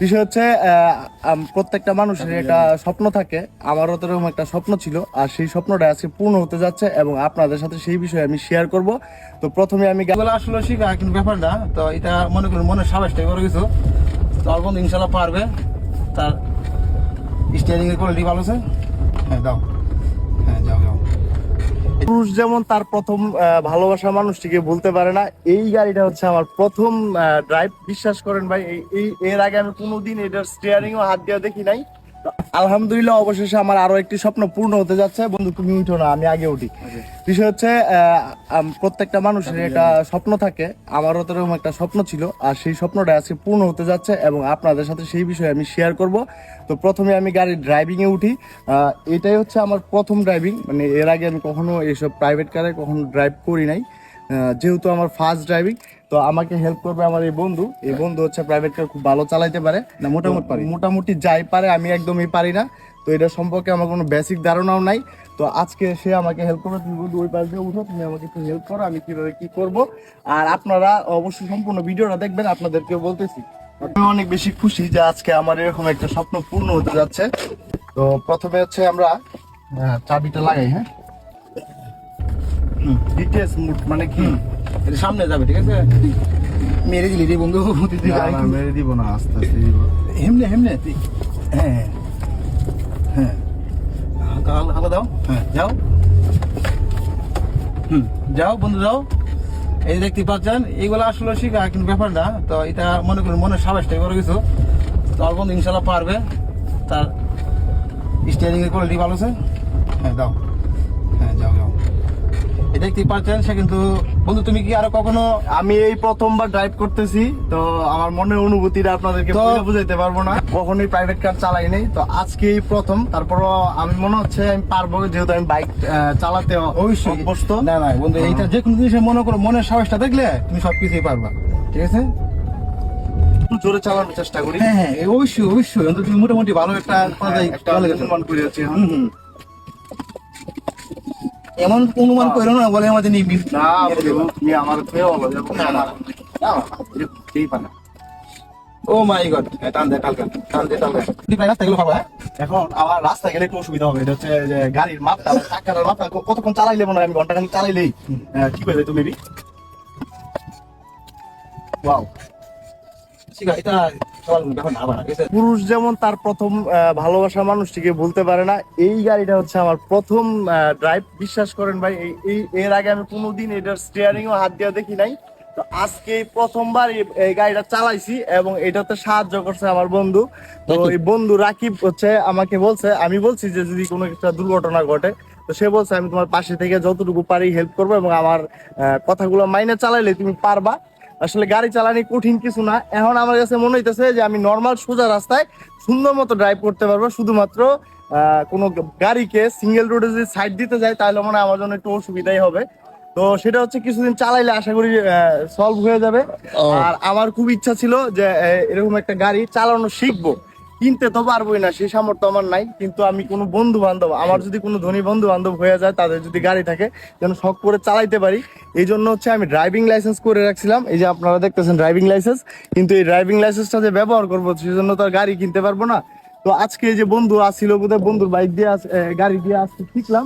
বিষয় হচ্ছে প্রত্যেকটা মানুষের একটা স্বপ্ন থাকে। আমারও তো এরকম একটা স্বপ্ন ছিল আর সেই স্বপ্নটা আজকে পূর্ণ হতে যাচ্ছে এবং আপনাদের সাথে সেই বিষয়ে আমি শেয়ার করব। তো প্রথমে আমি গা- এগুলো আসলে শিখা কিন্তু ব্যাপারটা তো এটা মনে করি মনে সাবাসটাই করে কিছু। তো অল্প ইনশাল্লাহ পারবে। তার স্টিয়ারিং এর কোয়ালিটি ভালো আছে। হ্যাঁ দাও। পুরুষ যেমন তার প্রথম ভালোবাসা মানুষটিকে বলতে পারে না, এই গাড়িটা হচ্ছে আমার প্রথম ড্রাইভ বিশ্বাস করেন ভাই, এই- এর আগে আমি কোনোদিন এটার স্টিয়ারিং ও হাত দিয়ে দেখি নাই। আলহামদুলিল্লাহ অবশেষে আমার আরও একটি স্বপ্ন পূর্ণ হতে যাচ্ছে। বন্ধু তুমি উঠো না আমি আগে উঠি। বিষয় হচ্ছে প্রত্যেকটা মানুষের একটা স্বপ্ন থাকে। আমারও তো এরকম একটা স্বপ্ন ছিল আর সেই স্বপ্নটা আজকে পূর্ণ হতে যাচ্ছে এবং আপনাদের সাথে সেই বিষয়ে আমি শেয়ার করব। তো প্রথমে আমি গাড়ির ড্রাইভিং এ উঠি। এটাই হচ্ছে আমার প্রথম ড্রাইভিং মানে এর আগে আমি কখনো এইসব প্রাইভেট কারে কখনো ড্রাইভ করি নাই। যেহেতু আমার ফার্স্ট ড্রাইভিং তো আমাকে হেল্প করবে আমার এই বন্ধু। এই বন্ধু হচ্ছে প্রাইভেট কার খুব ভালো চালাইতে পারে। না মোটামুটি পারি। মোটামুটি যাই পারে আমি একদমই পারি না। তো এটা সম্পর্কে আমার কোনো বেসিক ধারণাও নাই। তো আজকে সে আমাকে হেল্প করবে। তুমি বন্ধু ওই পাশ দিয়ে উঠো তুমি আমাকে একটু হেল্প করো আমি কীভাবে কী করব। আর আপনারা অবশ্যই সম্পূর্ণ ভিডিওটা দেখবেন আপনাদেরকে বলতেছি। আমি অনেক বেশি খুশি যে আজকে আমার এরকম একটা স্বপ্ন পূর্ণ হতে যাচ্ছে। তো প্রথমে হচ্ছে আমরা চাবিটা লাগাই হ্যাঁ? ডিটেলস মানে কি? এটা সামনে যাবে ঠিক আছে? মেরে দিলি রে বন্ধু। মেরে দিব না আস্তে আস্তে দিব। হেমনে হেমনে হ্যাঁ হ্যাঁ। হালকা দাও। হ্যাঁ। যাও। হুম যাও বন্ধু যাও। এই দেখতে পাচ্ছেন এইগুলো আসলে শিখা কিন্তু ব্যাপার না। তো এটা মনে করি মনে সাবাসটাই করে কিছু। তো অল্প ইনশাল্লাহ পারবে। তার স্টিয়ারিং এর কোয়ালিটি ভালো আছে। হ্যাঁ দাও। দেখতে পাচ্ছেন সে কিন্তু বন্ধু তুমি কি আরও কখনো আমি এই প্রথমবার ড্রাইভ করতেছি তো আমার মনের অনুভূতিটা আপনাদেরকে বুঝাইতে পারব না। কখনোই প্রাইভেট কার চালাই নাই। তো আজকে এই প্রথম তারপরও আমি মনে হচ্ছে আমি পারব যেহেতু আমি বাইক চালাতে অবশ্যই। অভ্যস্ত। না না বন্ধু এইটা যে কোনো জিনিসে মনে করো মনের সাহসটা দেখলে তুমি সবকিছুই পারবা। ঠিক আছে? একটু জোরে চালানোর চেষ্টা করি। হ্যাঁ হ্যাঁ অবশ্যই অবশ্যই। তুমি মোটামুটি ভালো একটা পর্যায়ে একটা করে যাচ্ছি হুম, হুম। এমন অনুমান করো না বলে আমাদের নিবি না তুমি আমার থেকে বলো না, না, পারে। ও মাই গড টান দে দে টান দে দে। তুই রাস্তা গেলে পাবা হ্যাঁ? এখন আমার রাস্তায় গেলে একটু অসুবিধা হবে এটা হচ্ছে যে গাড়ির মাপটা টাকার মাপটা কতক্ষণ চালাইলে মনে হয় আমি ঘণ্টা খানিক চালাইলেই কি হয়ে যায় তুমি ওয়াও ঠিক আছে এটা পুরুষ যেমন তার প্রথম ভালোবাসা মানুষটিকে বলতে পারে না। এই গাড়িটা হচ্ছে আমার প্রথম ড্রাইভ বিশ্বাস করেন ভাই এই- এর আগে আমি কোনোদিন এটার স্টিয়ারিং ও হাত দিয়ে দেখি নাই। তো আজকে প্রথমবার এই- গাড়িটা চালাইছি এবং এটাতে সাহায্য করছে আমার বন্ধু। তো। এই বন্ধু রাকিব হচ্ছে আমাকে বলছে আমি বলছি যে যদি কোনো একটা দুর্ঘটনা ঘটে তো সে বলছে আমি তোমার পাশে থেকে যতটুকু পারি হেল্প করব এবং আমার কথাগুলো মাইনে চালাইলে তুমি পারবা। আসলে গাড়ি চালানি কঠিন কিছু না। এখন আমার কাছে মনে হইতেছে যে আমি নর্মাল সোজা রাস্তায় সুন্দর মতো ড্রাইভ করতে পারব। শুধুমাত্র আহ, কোনো গাড়িকে সিঙ্গেল রোডে যদি সাইড দিতে যায় তাহলে মনে হয় আমার জন্য একটু অসুবিধাই হবে। তো সেটা হচ্ছে কিছুদিন চালাইলে আশা করি সলভ হয়ে যাবে। আর আমার খুব ইচ্ছা ছিল যে এরকম একটা গাড়ি চালানো শিখব। কিনতে তো পারবোই না, সেই সামর্থ্য আমার নাই। কিন্তু আমি কোনো বন্ধু বান্ধব আমার যদি কোনো ধনী বন্ধু বান্ধব হয়ে যায়, তাদের যদি গাড়ি থাকে, যেন শখ করে চালাইতে পারি। এই জন্য হচ্ছে আমি ড্রাইভিং লাইসেন্স করে রাখছিলাম। এই যে আপনারা দেখতেছেন ড্রাইভিং লাইসেন্স কিন্তু এই ড্রাইভিং লাইসেন্সটা যে ব্যবহার করব, সেজন্য তো আর গাড়ি কিনতে পারব না। তো আজকে এই যে বন্ধু আসছিল, বোধহয় বন্ধুর বাইক দিয়ে গাড়ি দিয়ে আসতে শিখলাম।